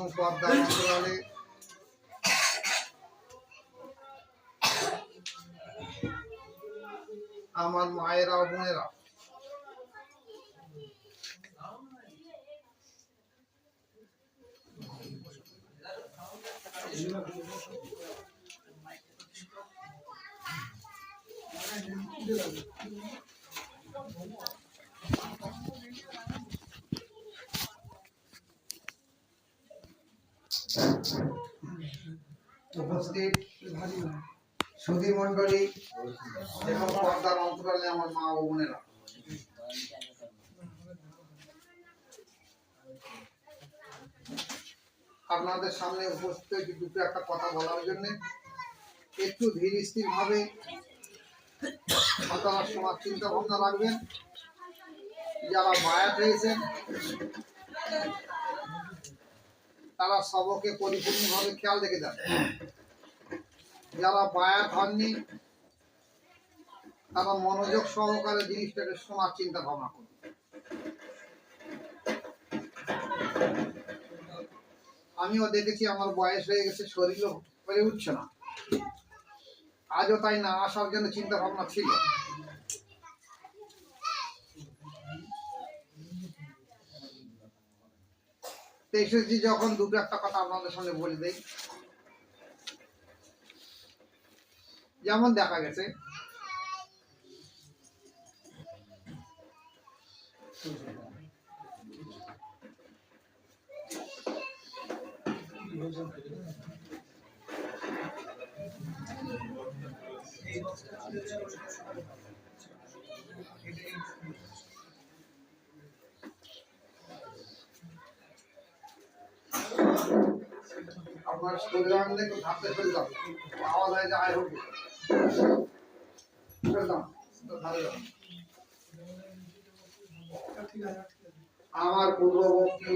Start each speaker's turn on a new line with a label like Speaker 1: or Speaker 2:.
Speaker 1: মণ্ডলী এবং পর্দা অন্তরালে আমার মায়েরা ও বোনেরা উপস্থিত সুধী মণ্ডলী, এবং পর্দার অন্তরালে আমার মা ও বোনেরা। আপনাদের সামনে উপস্থিত দুটো একটা কথা বলার জন্য। একটু ধীর স্থির ভাবে আপনারা সমাজ চিন্তা ভাবনা রাখবেন। যারা মায়া হয়েছেন তারা সবকে পরিপূর্ণভাবে খেয়াল রেখে যান। যারা বায়াত হননি, তারা মনোযোগ সহকারে জিনিসটাকে শোনার চিন্তা ভাবনা করুন। আমিও দেখেছি আমার বয়স হয়ে গেছে, শরীরও হয়ে উঠছে না। আজও তাই না, আসার জন্য চিন্তা ভাবনা ছিল। তো যখন দুটো একটা কথা আপনাদের সামনে বলে দেই। যেমন দেখা গেছে। আপনার শরীর আনলে একটু ভাবতে চলে যাও আওয়াজ হয় আয় হোক। তো আমার পূর্ববর্তী